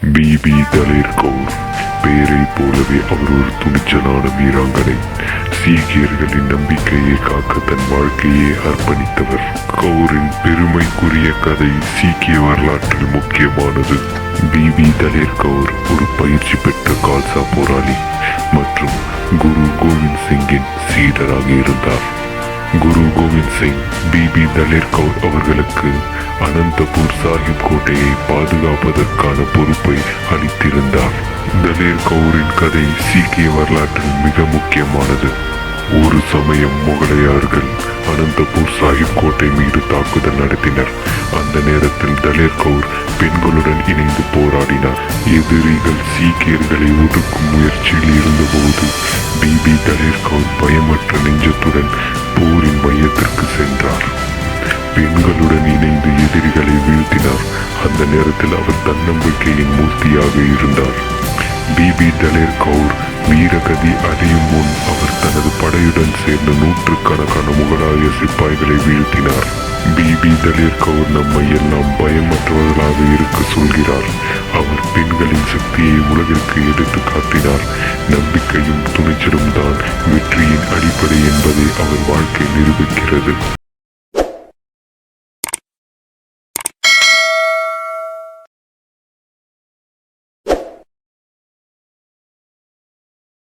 BP Daler Kaur பெயரை போலவே அவர் ஒரு துணிச்சலான வீராங்கனை சீக்கியர்களின் நம்பிக்கையை காக்க தன் வாழ்க்கையை அர்ப்பணித்தவர். கவுரின் பெருமைக்குரிய கதை சீக்கிய வரலாற்றில் முக்கியமானது. பிபி தலேர் கவுர் ஒரு பயிற்சி பெற்ற கால்சா போராளி மற்றும் குரு கோவிந்த் சிங்கின் சீடராக இருந்தார். குரு கோவிந்த் சிங் பிபி தலேர் கவுர் அவர்களுக்கு அனந்தபூர் சாஹிப் கோட்டையை பாதுகாப்பதற்கான பொறுப்பை அளித்திருந்தார். தலேர் கவுரின் கதை சீக்கிய வரலாற்றில் மிக முக்கியமானது. ஒரு சமயம் முகலாயர்கள் அனந்தபூர் சாஹிப் கோட்டை மீது தாக்குதல் நடத்தினர். அந்த நேரத்தில் தலேர் கவுர் பெண்களுடன் இணைந்து போராடினார். எதிரிகள் சீக்கியர்களை ஒதுக்கும் முயற்சியில் இருந்தபோது பிபி தலேர் கவுர் பயமற்ற நெஞ்சத்துடன் போரின் மையத்திற்கு சென்றார். பெண்களுடன் இணைந்து எதிரிகளை வீழ்த்தினார். அந்த நேரத்தில் அவர் தன்னம்பிக்கையின் மூர்த்தியாக இருந்தார். பிபி தலேர் கவுர் வீரகதி அடையும் முன் அவர் தனது படையுடன் சேர்ந்த நூற்றுக்கணக்கான முகலாய சிப்பாய்களை வீழ்த்தினார். பிபி தலேர் கவுர் நம்மை எல்லாம் பயமற்றவர்களாக இருக்க சொல்கிறார். அவர் பெண்களின் சக்தியை உலகிற்கு எடுத்து காட்டினார். நம்பிக்கையும் துணிச்சலும் தான் வெற்றியின் அடிப்படை என்பதை அவர் வாழ்க்கை நிரூபிக்கிறது.